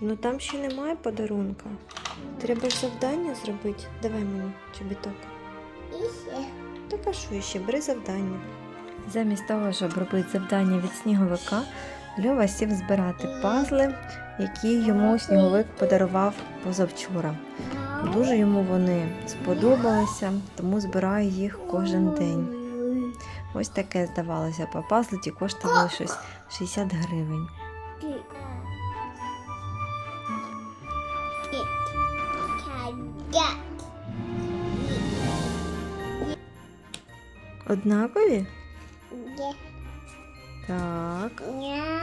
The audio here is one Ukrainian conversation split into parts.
Ну там ще немає подарунка. Треба ж завдання зробити. Давай мені чобіток. І ще. Так а що ще? Бери завдання. Замість того, щоб робити завдання від сніговика, Льова сів збирати пазли, які йому сніговик подарував позавчора. Дуже йому вони сподобалися, тому збираю їх кожен день. Ось таке здавалося, по пазлу ті коштували щось 60 гривень. Однакові? Є. Так, Ня.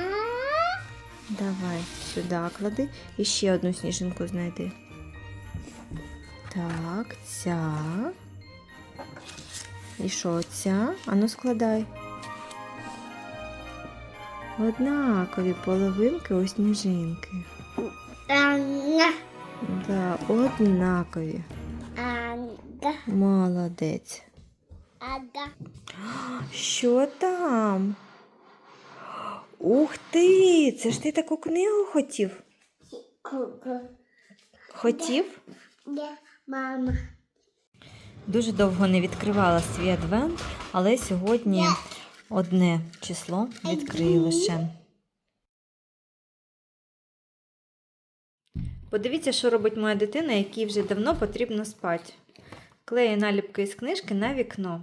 давай сюди клади. І ще одну сніжинку знайди. Так, ця. І що ця? Ану складай. Однакові половинки у сніжинки. Ага. Да, однакові. Ага. Молодець. Ага. Що там? Ух ти! Це ж ти таку книгу хотів? Хотів? Є. Мама. Дуже довго не відкривала свій адвент, але сьогодні одне число відкрию лише. Подивіться, що робить моя дитина, якій вже давно потрібно спати. Клеє наліпки із книжки на вікно.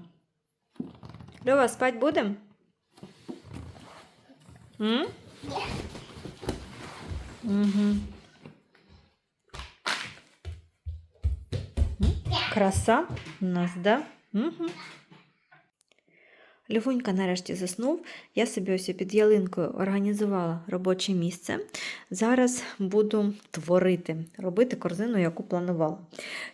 Льова, спать будем? М? Угу. Краса у нас, да? Угу. Львунька нарешті заснув. Я собі ось під ялинкою організувала робоче місце. Зараз буду творити, робити корзину, яку планувала.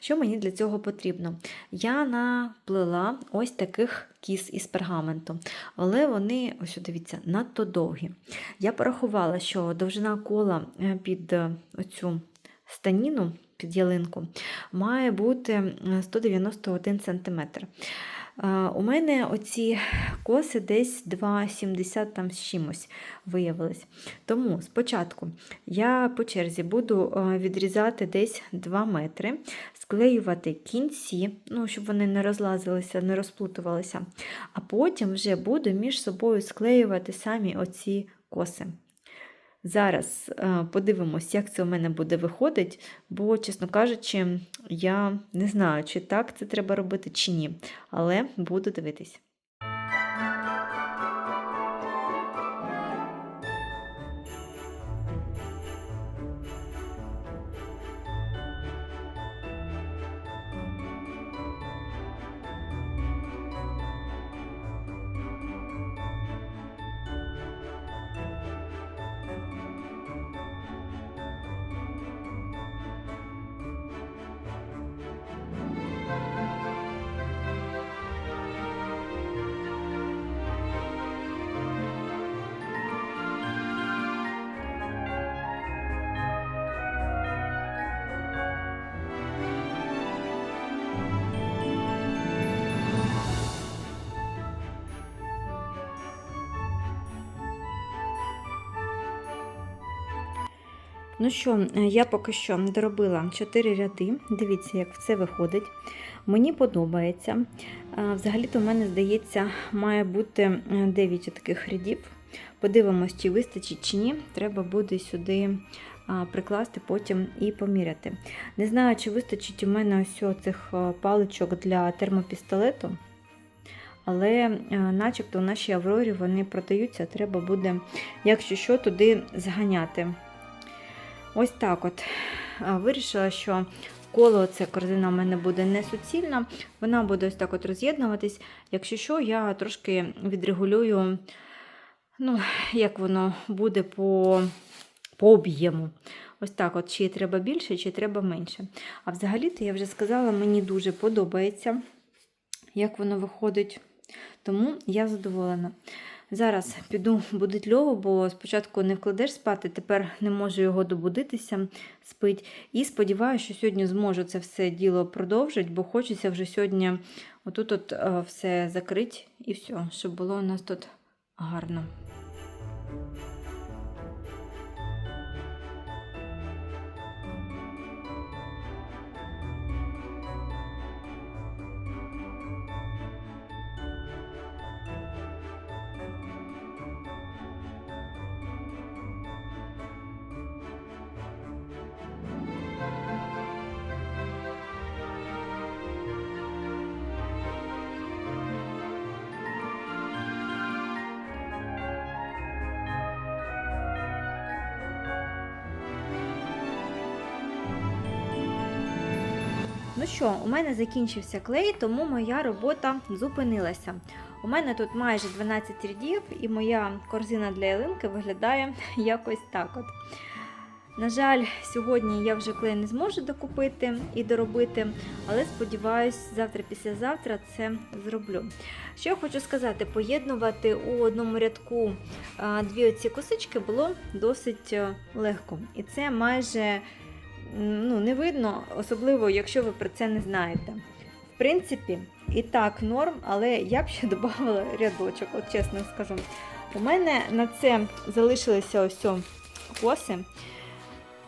Що мені для цього потрібно? Я наплела ось таких кіз із пергаменту, але вони, ось дивіться, надто довгі. Я порахувала, що довжина кола е, під е, оцю станіну, під ялинку, має бути е, 191 см. У мене оці коси десь 2,70 там з чимось виявились. Тому спочатку я по черзі буду відрізати десь 2 метри, склеювати кінці, ну, щоб вони не розлазилися, не розплутувалися, а потім вже буду між собою склеювати самі оці коси. Зараз е, подивимось, як це у мене буде виходить, бо, чесно кажучи, я не знаю, чи так це треба робити, чи ні. Але буду дивитись. Ну що, е, я поки що доробила 4 ряди. Дивіться, як все виходить. Мені подобається. Е, Взагалі-то, в мене, здається, має бути 9 таких рядів. Подивимось, чи вистачить, чи ні. Треба буде сюди прикласти потім і поміряти. Не знаю, чи вистачить у мене ось цих паличок для термопістолету. Але е, начебто в нашій Аврорі вони продаються, треба буде, якщо що, туди зганяти. Ось так от. Вирішила, що коло ця корзина в мене буде не суцільна, вона буде ось так от роз'єднуватись. Якщо що, я трошки відрегулюю, ну, як воно буде по, по об'єму. Ось так, от, чи треба більше, чи треба менше. А взагалі-то я вже сказала, мені дуже подобається, як воно виходить. Тому я задоволена. Зараз піду будить Льову, бо спочатку не вкладеш спати, тепер не можу його добудитися, спить. І сподіваюся, що сьогодні зможу це все діло продовжити, бо хочеться вже сьогодні отут от е, все закрити і все, щоб було у нас тут гарно. Ну що, у мене закінчився клей, тому моя робота зупинилася. У мене тут майже 12 рядів, і моя корзина для ялинки виглядає якось так от. На жаль, сьогодні я вже клей не зможу докупити і доробити, але сподіваюсь, завтра-післязавтра це зроблю. Що я хочу сказати, поєднувати у одному рядку дві оці косички було досить е, легко. І це майже ну, не видно, особливо, якщо ви про це не знаєте. В принципі, і так норм, але я б ще додавала рядочок, от чесно скажу. У мене на це залишилися ось коси.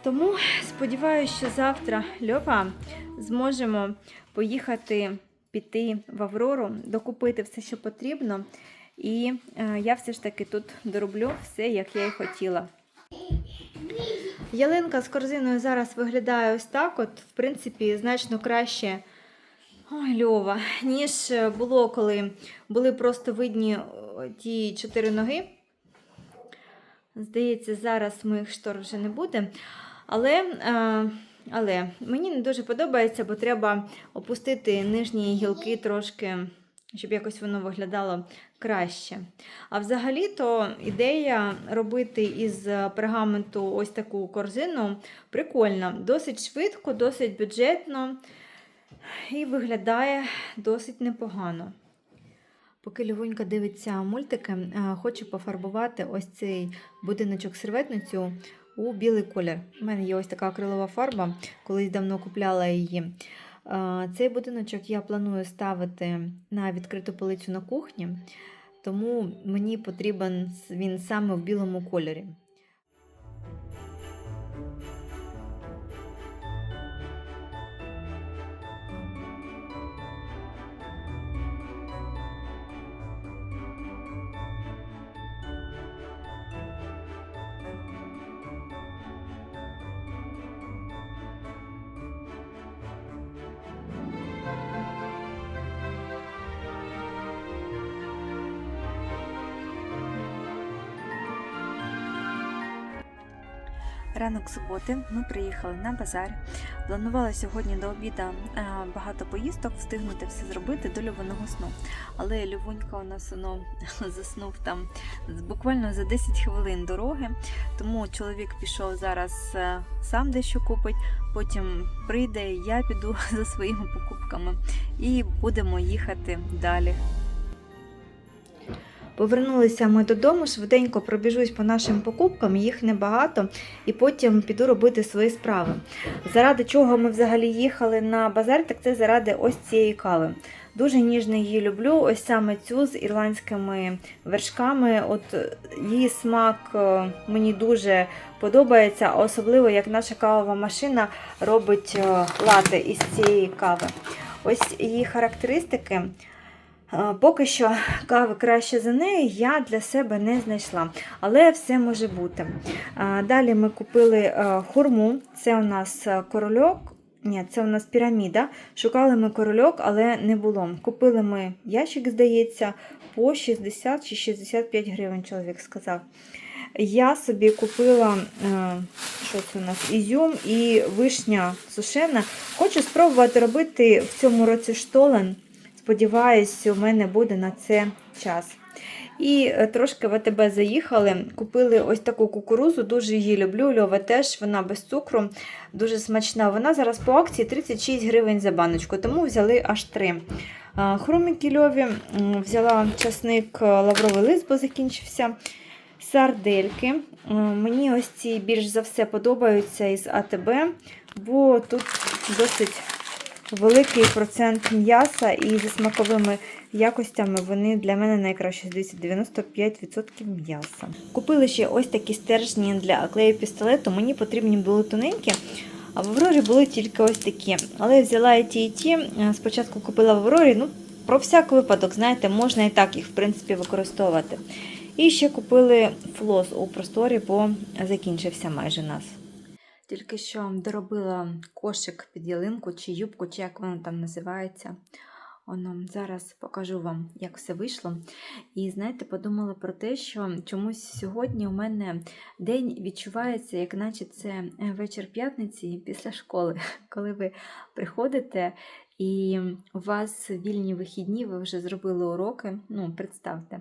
Тому сподіваюся, що завтра Льова зможемо поїхати піти в Аврору, докупити все, що потрібно. І е, я все ж таки тут дороблю все, як я і хотіла. Ялинка з корзиною зараз виглядає ось так. От, в принципі, значно краще. Ой, Льова, ніж було, коли були просто видні ті чотири ноги. Здається, зараз моїх штор вже не буде. Але, е, але мені не дуже подобається, бо треба опустити нижні гілки трошки, щоб якось воно виглядало краще. А взагалі-то ідея робити із пергаменту ось таку корзину прикольна. Досить швидко, досить бюджетно і виглядає досить непогано. Поки Львонька дивиться мультики, е, хочу пофарбувати ось цей будиночок серветницю у білий колір. У мене є ось така акрилова фарба, колись давно купляла її. Цей будиночок я планую ставити на відкриту полицю на кухні, тому мені потрібен він саме в білому кольорі. Ранок суботи ми приїхали на базар. Планувала сьогодні до обіда е, багато поїздок, встигнути все зробити до любовного сну. Але Любонька у нас воно заснув там буквально за 10 хвилин дороги. Тому чоловік пішов зараз е, сам дещо купить, потім прийде, я піду за своїми покупками і будемо їхати далі. Повернулися ми додому, швиденько пробіжусь по нашим покупкам, їх небагато, і потім піду робити свої справи. Заради чого ми взагалі їхали на базар, так це заради ось цієї кави. Дуже ніжно її люблю, ось саме цю з ірландськими вершками. От її смак е, мені дуже подобається, особливо як наша кавова машина робить е, лати із цієї кави. Ось її характеристики. Поки що кави краще за неї я для себе не знайшла, але все може бути. Далі ми купили е, хурму, це у нас е, корольок. Ні, це у нас піраміда. Шукали ми корольок, але не було. Купили ми ящик, здається, по 60 чи 65 гривень, чоловік сказав. Я собі купила е, що це у нас, ізюм і вишня сушена. Хочу спробувати робити в цьому році штолен. Сподіваюсь, у мене буде на це час. І е, трошки в АТБ заїхали, купили ось таку кукурузу, дуже її люблю. Льова теж, вона без цукру, дуже смачна. Вона зараз по акції 36 гривень за баночку, тому взяли аж три. А, Хруміки льові взяла часник е, лавровий лист, бо закінчився. Сардельки. Е, Мені ось ці більш за все подобаються із АТБ, бо тут досить великий процент м'яса і зі смаковими якостями вони для мене найкраще. Дивіться, 95% м'яса. Купили ще ось такі стержні для клею пістолету. Мені потрібні були тоненькі. А в Аврорі були тільки ось такі. Але я взяла і ті, і ті. Спочатку купила в Аврорі. Ну, про всяк випадок, знаєте, можна і так їх, в принципі, використовувати. І ще купили флос у просторі, бо закінчився майже нас. Тільки що доробила кошик під ялинку чи юбку, чи як воно там називається. Оно, зараз покажу вам, як все вийшло. І знаєте, подумала про те, що чомусь сьогодні у мене день відчувається, як наче це е, вечір п'ятниці після школи, коли ви приходите і у вас вільні вихідні, ви вже зробили уроки. Ну, представте.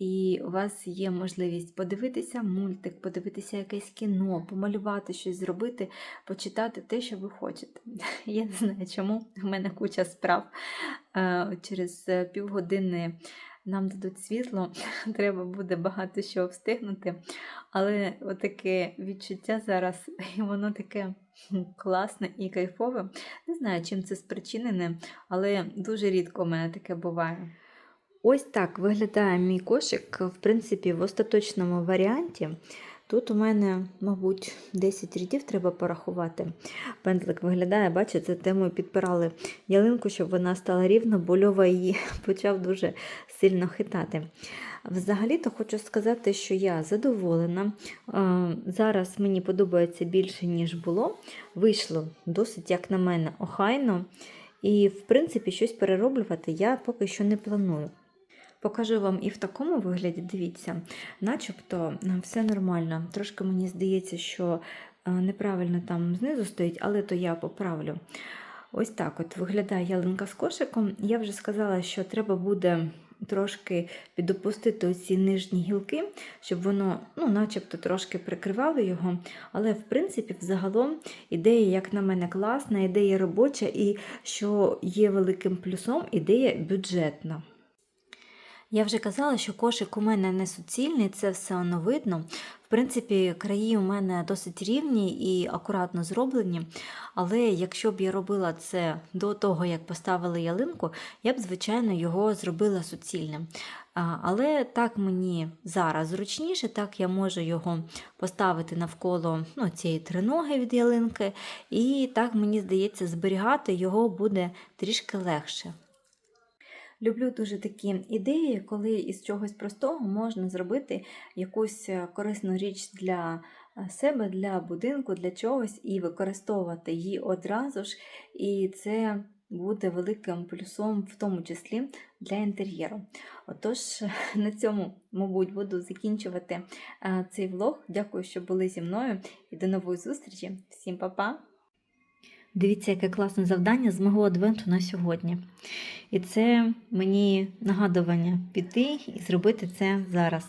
І у вас є можливість подивитися мультик, подивитися якесь кіно, помалювати щось зробити, почитати те, що ви хочете. Я не знаю, чому в мене куча справ. Е, Через е, півгодини нам дадуть світло, треба буде багато що встигнути. Але отаке відчуття зараз, і воно таке класне і кайфове. Не знаю, чим це спричинене, але дуже рідко у мене таке буває. Ось так виглядає мій кошик, в принципі, в остаточному варіанті. Тут у мене, мабуть, 10 рядів треба порахувати. Пензлик виглядає, бачите, те ми підпирали ялинку, щоб вона стала рівно, бо Льова її почав дуже сильно хитати. Взагалі-то хочу сказати, що я задоволена. Е, Зараз мені подобається більше, ніж було. Вийшло досить, як на мене, охайно. І, в принципі, щось перероблювати я поки що не планую. Покажу вам і в такому вигляді, дивіться, начебто е, все нормально. Трошки мені здається, що е, неправильно там знизу стоїть, але то я поправлю. Ось так от виглядає ялинка з кошиком. Я вже сказала, що треба буде трошки підопустити оці нижні гілки, щоб воно, ну, начебто, трошки прикривало його. Але, в принципі, взагалом ідея, як на мене, класна, ідея робоча, і що є великим плюсом, ідея бюджетна. Я вже казала, що кошик у мене не суцільний, це все воно видно. В принципі, краї у мене досить рівні і акуратно зроблені. Але якщо б я робила це до того, як поставили ялинку, я б, звичайно, його зробила суцільним. Але так мені зараз зручніше, так я можу його поставити навколо ну, цієї триноги від ялинки, і так мені здається, зберігати його буде трішки легше. Люблю дуже такі ідеї, коли із чогось простого можна зробити якусь е, корисну річ для е, себе, для будинку, для чогось і використовувати її одразу ж. І це буде великим плюсом, в тому числі для інтер'єру. Отож, на цьому, мабуть, буду закінчувати е, цей влог. Дякую, що були зі мною і до нової зустрічі. Всім па-па! Дивіться, яке класне завдання з мого адвенту на сьогодні. І це мені нагадування піти і зробити це зараз.